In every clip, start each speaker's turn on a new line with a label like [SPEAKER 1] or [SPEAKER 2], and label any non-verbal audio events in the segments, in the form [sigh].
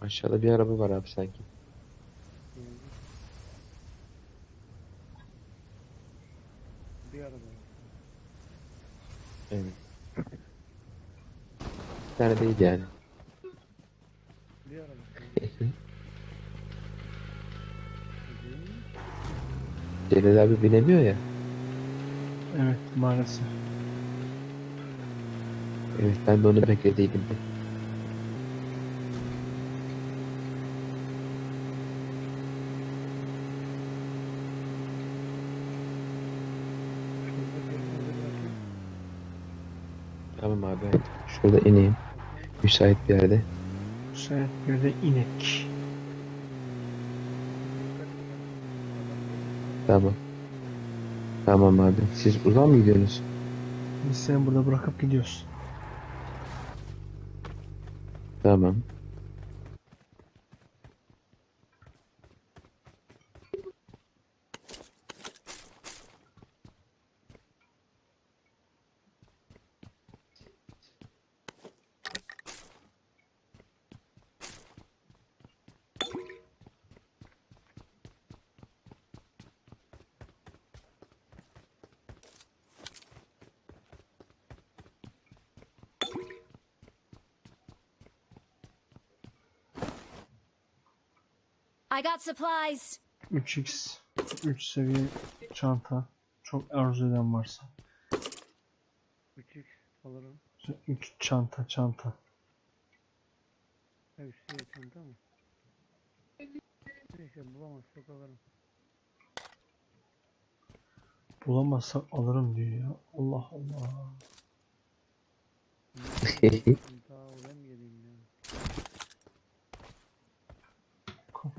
[SPEAKER 1] Aşağıda bir araba var abi sanki.
[SPEAKER 2] Bir araba.
[SPEAKER 1] Evet. Bir tane değil yani.
[SPEAKER 2] Bir araba. [laughs]
[SPEAKER 1] Celal abi binemiyor ya.
[SPEAKER 3] Evet maalesef.
[SPEAKER 1] Evet ben de onu beklediydim.
[SPEAKER 2] Şurada bir yerde bırakayım.
[SPEAKER 1] Hadi. Şurada ineyim. Müsait bir yerde.
[SPEAKER 3] Şey bir de inek.
[SPEAKER 1] Tamam. Tamam abi. Siz uzak mı gidiyorsunuz?
[SPEAKER 3] Biz seni burada bırakıp gidiyoruz.
[SPEAKER 1] Tamam.
[SPEAKER 4] I got supplies.
[SPEAKER 3] 3x 3 seviye çanta. Çok arzu eden varsa.
[SPEAKER 2] Küçük alırım.
[SPEAKER 3] 3 çanta çanta.
[SPEAKER 2] Hepsi çanta mı? Neyse bulamazsak alırım.
[SPEAKER 3] Bulamazsak alırım diyor ya. Allah Allah. [laughs]
[SPEAKER 2] Daha oraya geleyim ya?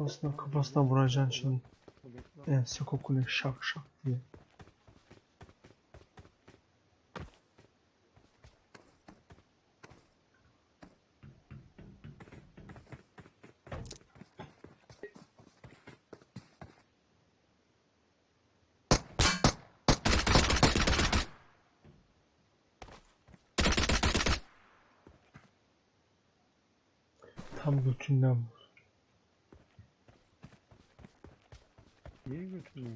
[SPEAKER 3] Kafasına kafasına vuracaksın şimdi. Ense kokulu şak şak diye. Tam götünden vur.
[SPEAKER 2] Niye vuruyorsun?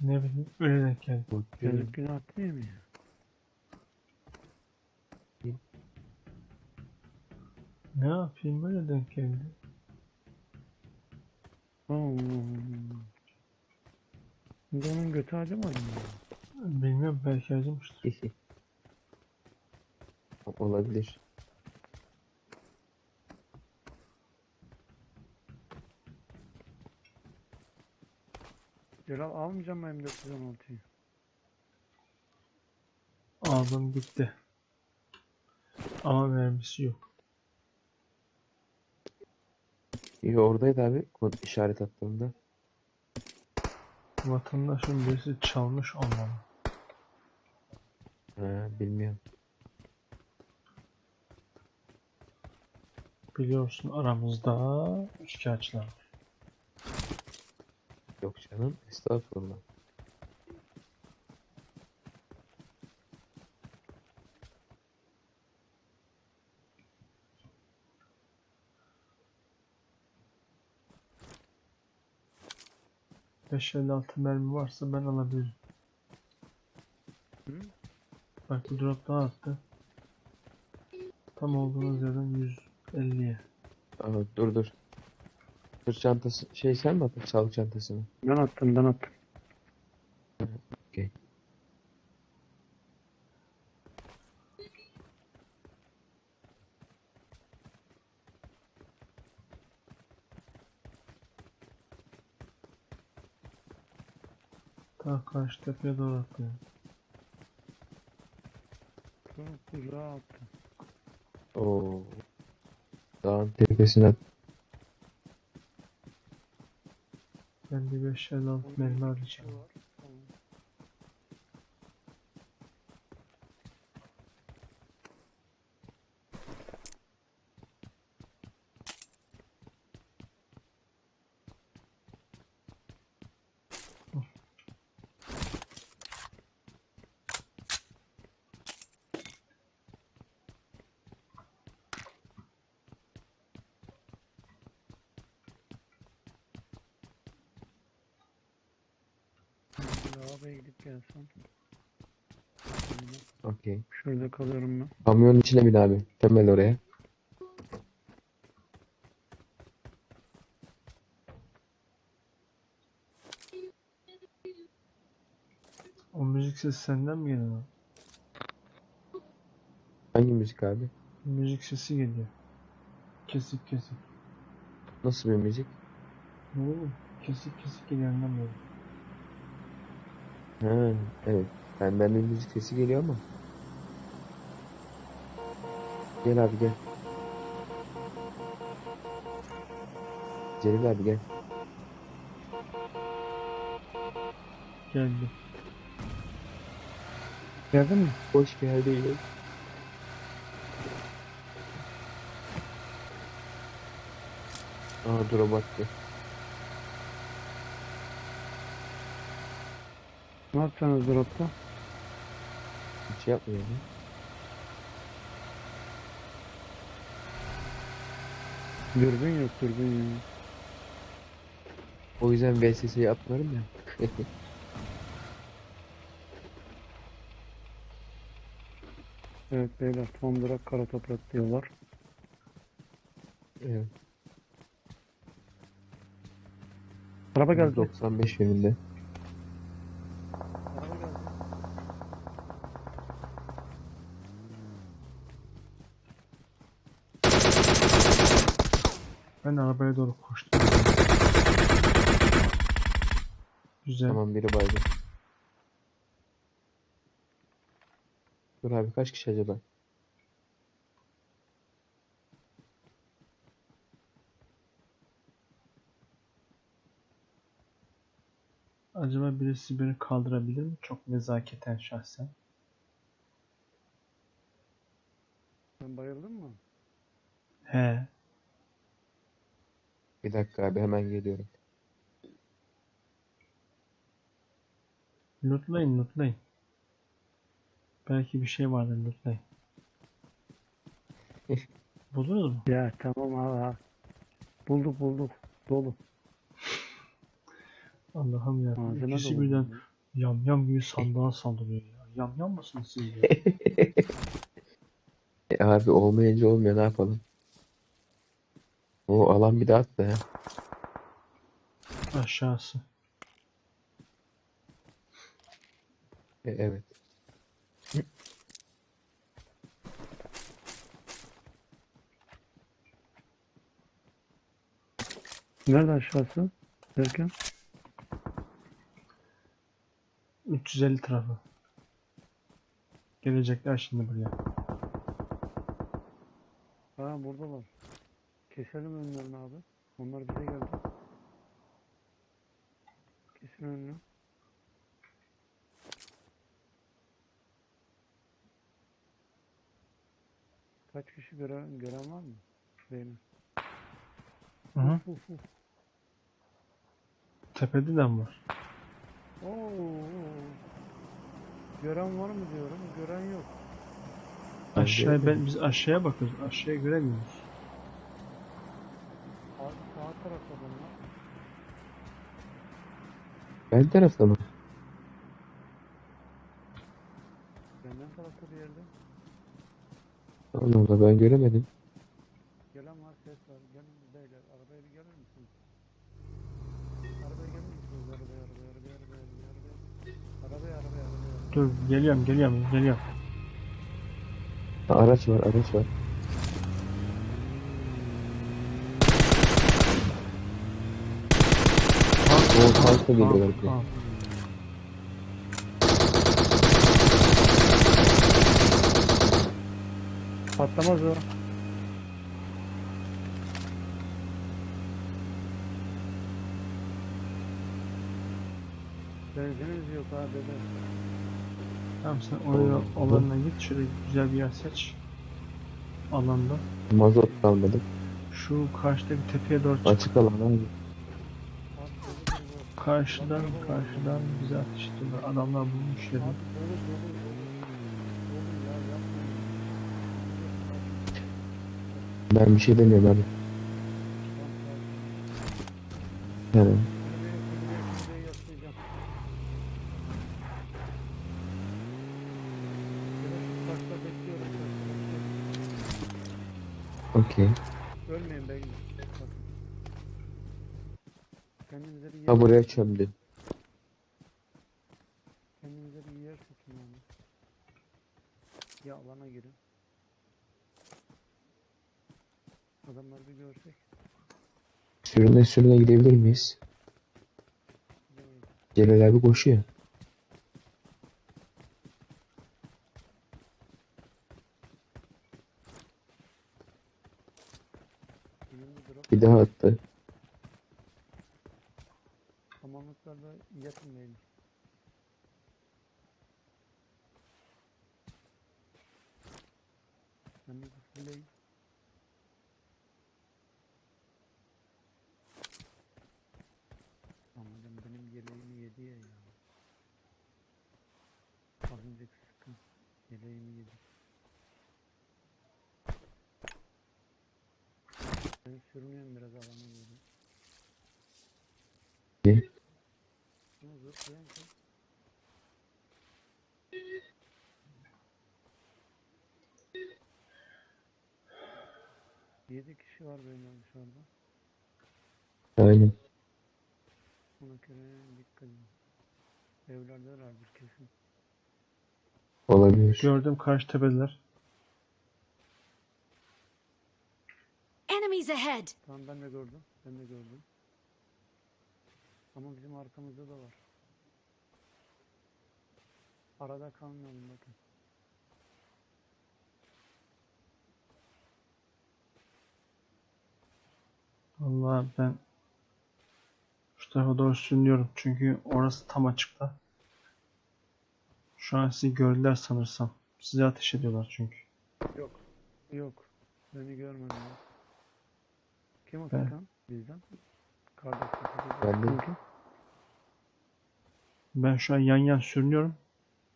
[SPEAKER 3] Ne bileyim öyle denk geldi.
[SPEAKER 2] Yazık günah değil mi ya?
[SPEAKER 3] Ne yapayım böyle denk geldi.
[SPEAKER 2] Şimdi onun götü acımadı mı?
[SPEAKER 3] Bilmiyorum belki acımıştır.
[SPEAKER 1] Olabilir.
[SPEAKER 2] Celal almayacağım mı M416'yı?
[SPEAKER 3] Aldım bitti. Ama mermisi yok.
[SPEAKER 1] İyi oradaydı abi. Kod işaret attığımda.
[SPEAKER 3] Vatandaşın birisi çalmış olmalı.
[SPEAKER 1] Ha, bilmiyorum.
[SPEAKER 3] Biliyorsun aramızda üçkağıtçılar
[SPEAKER 1] canım. Estağfurullah.
[SPEAKER 3] Beş elli altı mermi varsa ben alabilirim.
[SPEAKER 2] Hı?
[SPEAKER 3] Bak bir drop daha attı. Tam olduğunuz yerden 150'ye.
[SPEAKER 1] Aa, dur dur. Sırt çantası şey sen mi attın sağlık çantasını?
[SPEAKER 2] Ben attım ben attım.
[SPEAKER 1] Okey.
[SPEAKER 3] Ta karşı tepeye doğru atlıyor.
[SPEAKER 2] Çok uzağa attım.
[SPEAKER 1] Oo. Dağın tepesine
[SPEAKER 3] Ben bir 5 elli altı mermi alacağım.
[SPEAKER 2] Arabaya gidip gelsem.
[SPEAKER 1] Okey.
[SPEAKER 2] Şurada kalıyorum ben.
[SPEAKER 1] Kamyonun içine bin abi. Temel oraya.
[SPEAKER 3] O müzik sesi senden mi geliyor?
[SPEAKER 1] Hangi müzik abi?
[SPEAKER 3] Müzik sesi geliyor. Kesik kesik.
[SPEAKER 1] Nasıl bir müzik?
[SPEAKER 3] Ne oğlum? Kesik kesik geliyor anlamıyorum.
[SPEAKER 1] Ha, evet. Benden bir müzik sesi geliyor ama. Gel abi gel. Celil abi gel.
[SPEAKER 3] Geldi.
[SPEAKER 2] Geldin mi?
[SPEAKER 1] Hoş geldin. Aa drop attı.
[SPEAKER 2] Ne yapacaksınız dropta?
[SPEAKER 1] Hiç yapmıyor mu?
[SPEAKER 2] Dürbün yok dürbün ya.
[SPEAKER 1] O yüzden VSS'yi atmıyorum ya. [laughs]
[SPEAKER 2] Evet beyler son durak kara toprak diyorlar.
[SPEAKER 1] Evet.
[SPEAKER 2] Araba geldi.
[SPEAKER 1] 95 yönünde.
[SPEAKER 3] Ben arabaya doğru koştum. Güzel.
[SPEAKER 1] Tamam biri baydı. Dur abi kaç kişi acaba?
[SPEAKER 3] Acaba birisi beni kaldırabilir mi? Çok nezaketen şahsen.
[SPEAKER 2] Sen bayıldın mı?
[SPEAKER 3] He.
[SPEAKER 1] Bir dakika abi hemen geliyorum.
[SPEAKER 3] Lootlayın lootlayın. Belki bir şey vardır lootlayın. [laughs] Buldunuz mu?
[SPEAKER 2] Ya tamam abi. abi. Bulduk bulduk. Dolu.
[SPEAKER 3] Allah'ım ya.
[SPEAKER 2] Malzeme
[SPEAKER 3] İkisi
[SPEAKER 2] dolu.
[SPEAKER 3] birden yam yam gibi sandığa saldırıyor ya. Yam yam mısınız siz ya? [laughs]
[SPEAKER 1] E abi olmayınca olmuyor ne yapalım? O alan bir de atla ya.
[SPEAKER 3] Aşağısı.
[SPEAKER 1] E, evet.
[SPEAKER 2] Nerede aşağısı? Derken?
[SPEAKER 3] 350 tarafı. Gelecekler şimdi buraya.
[SPEAKER 2] Ha buradalar. Keselim önlerini abi. Onlar bize geldi. Kesin önünü. Kaç kişi gören, gören var mı? Beyler.
[SPEAKER 3] Hı hı.
[SPEAKER 2] Uf, uf.
[SPEAKER 3] Tepede de mi var?
[SPEAKER 2] Oo. Gören var mı diyorum. Gören yok.
[SPEAKER 3] Aşağıya ben biz aşağıya bakıyoruz. Aşağıya göremiyoruz
[SPEAKER 2] tarafta bunlar.
[SPEAKER 1] Ben tarafta mı?
[SPEAKER 2] Benden tarafta bir yerde.
[SPEAKER 1] Allah Allah ben göremedim.
[SPEAKER 2] Gelen var ses var. Gelin beyler arabaya bir gelir misin? Arabaya gelir misiniz? Arabaya arabaya arabaya arabaya arabaya. Arabaya arabaya arabaya.
[SPEAKER 3] Dur geliyorum geliyorum geliyorum.
[SPEAKER 1] Ha, araç var araç var. Geliyorlar bir de.
[SPEAKER 3] Tamam.
[SPEAKER 2] Patlamaz o. Benzinimiz yok dede.
[SPEAKER 3] Tamam sen oraya alanına git. Şöyle güzel bir yer seç. Alanda.
[SPEAKER 1] Mazot kalmadı.
[SPEAKER 3] Şu karşıdaki tepeye doğru çık.
[SPEAKER 1] Açık alan abi.
[SPEAKER 3] Karşıdan karşıdan bize atıştılar. Adamlar bulmuş
[SPEAKER 2] yeri.
[SPEAKER 1] Ben bir şey demiyorum abi.
[SPEAKER 2] Evet.
[SPEAKER 1] Okey.
[SPEAKER 2] Ölmeyin ben. Kendinize bir yer,
[SPEAKER 1] Ha buraya çömdü.
[SPEAKER 2] kendinize bir yer seçin yani. Ya alana girin. Adamları bir görsek.
[SPEAKER 1] Sürüne sürüne gidebilir miyiz?
[SPEAKER 2] gidemeyiz.
[SPEAKER 1] Celal abi koşuyor.
[SPEAKER 2] Drop.
[SPEAKER 1] Bir daha attı.
[SPEAKER 2] Yatın beyler. Ben de fulleyin. Anladım benim yeleğimi yedi ya ya. Az önceki sıkın. Yeleğimi yedi. Ben sürünüyorum biraz alana doğru.
[SPEAKER 1] İyi.
[SPEAKER 2] Ama zıplayan şey. Yedi kişi var benim dışarıda.
[SPEAKER 1] Aynen.
[SPEAKER 2] Ona göre dikkat edin. Evlerdelerdir kesin.
[SPEAKER 1] Olabilir.
[SPEAKER 3] Gördüm karşı tepedeler.
[SPEAKER 4] Enemies ahead!
[SPEAKER 2] Tamam ben de gördüm. Ben de gördüm. Ama bizim arkamızda da var. Arada kalmayalım bakın.
[SPEAKER 3] Allah ben şu tarafa doğru sürünüyorum. Çünkü orası tam açıkta. Şu an sizi gördüler sanırsam. Size ateş ediyorlar çünkü.
[SPEAKER 2] Yok. Yok. Beni görmediler. Kim o
[SPEAKER 3] Ben.
[SPEAKER 2] sıkan? Bizden. Kardeş.
[SPEAKER 1] Ben de.
[SPEAKER 2] Kim?
[SPEAKER 3] Ben şu an yan yan sürünüyorum.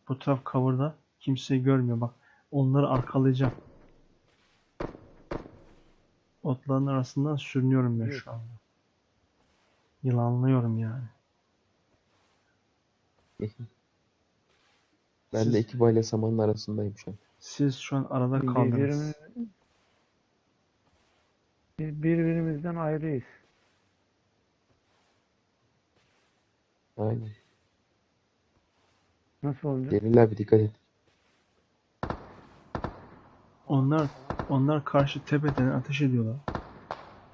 [SPEAKER 3] Bu taraf cover'da. Kimseyi görmüyor bak. Onları arkalayacağım. Otların arasından sürünüyorum ben
[SPEAKER 2] Evet.
[SPEAKER 3] şu anda. Yılanlıyorum yani. [laughs]
[SPEAKER 1] Ben
[SPEAKER 3] Siz-
[SPEAKER 1] de iki bayla samanın arasındayım şu an.
[SPEAKER 3] Siz şu an arada kaldınız.
[SPEAKER 2] Birbirimiz, biz birbirimizden ayrıyız.
[SPEAKER 1] Aynen.
[SPEAKER 2] Nasıl olacak?
[SPEAKER 1] Celal abi dikkat et.
[SPEAKER 3] Onlar onlar karşı tepeden ateş ediyorlar.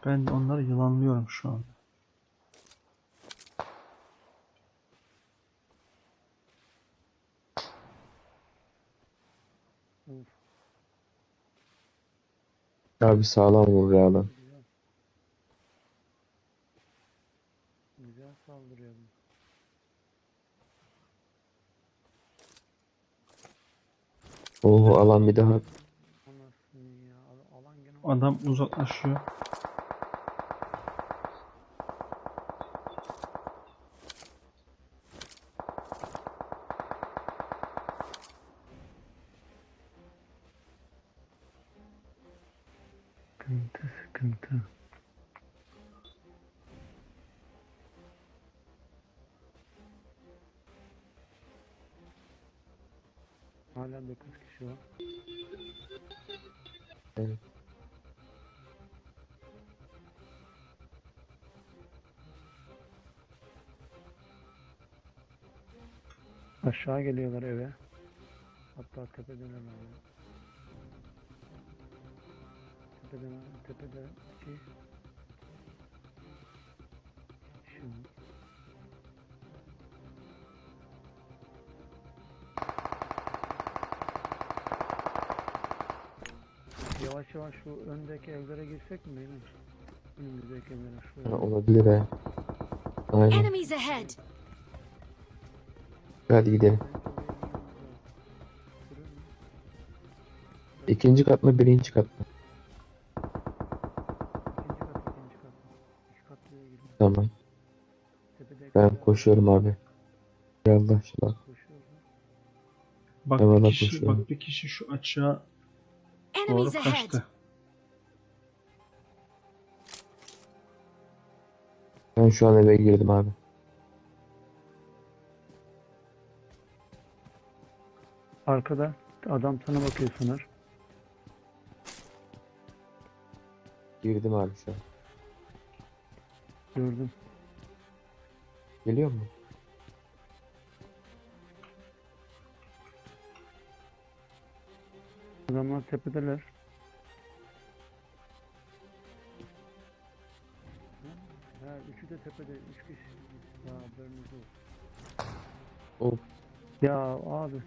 [SPEAKER 3] Ben de onları yılanlıyorum şu an.
[SPEAKER 2] Of,
[SPEAKER 1] Abi sağlam vur ya lan.
[SPEAKER 2] güzel. Saldırıyor.
[SPEAKER 1] Oo alan bir daha.
[SPEAKER 2] Anasını ya. al- Alan gene
[SPEAKER 3] Adam uzaklaşıyor.
[SPEAKER 2] sıkıntı sıkıntı. Hala 9 kişi var.
[SPEAKER 1] Evet.
[SPEAKER 2] Aşağı geliyorlar eve. Hatta tepedeler hala. Tepeden, tepede iki. Şimdi. Yavaş yavaş şu öndeki evlere girsek mi? Önümüzdeki evlere şu
[SPEAKER 1] Ha, olabilir ha. Aynen.
[SPEAKER 4] Enemies ahead!
[SPEAKER 1] Hadi gidelim. İkinci kat mı birinci kat mı?
[SPEAKER 2] İkinci kat, ikinci kat. İki katlıya girin.
[SPEAKER 1] Tamam. Ben koşuyorum abi. Yallah
[SPEAKER 2] koşuyorlar.
[SPEAKER 3] Bak bir kişi bak bir kişi şu açığa doğru kaçtı.
[SPEAKER 1] Ben şu an eve girdim abi.
[SPEAKER 2] Arkada adam sana bakıyor Soner.
[SPEAKER 1] Girdim abi şu an.
[SPEAKER 2] Gördüm.
[SPEAKER 1] Geliyor mu?
[SPEAKER 2] Adamlar tepedeler. Ha, üçü de tepede. Üç kişi. Ya haberiniz olsun.
[SPEAKER 1] Of.
[SPEAKER 2] Ya abi.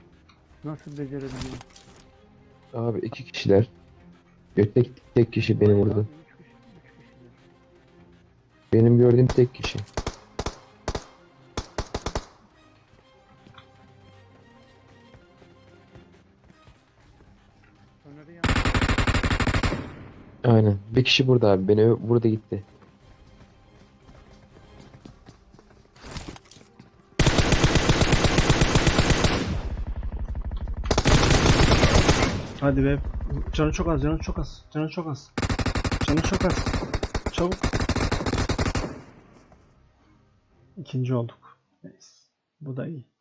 [SPEAKER 2] Nasıl becerebiliyorum?
[SPEAKER 1] Abi iki kişiler. Tek, tek kişi beni
[SPEAKER 2] Hayır
[SPEAKER 1] vurdu.
[SPEAKER 2] abi, Üç kişi. Üç kişiler.
[SPEAKER 1] Benim gördüğüm tek kişi.
[SPEAKER 2] Öneri yan.
[SPEAKER 1] Aynen. Bir kişi burada abi. Beni burada gitti.
[SPEAKER 3] Hadi be. Canı çok az, canı çok az. Canı çok az. Canı çok az. Çabuk. İkinci olduk. Neyse. Bu da iyi.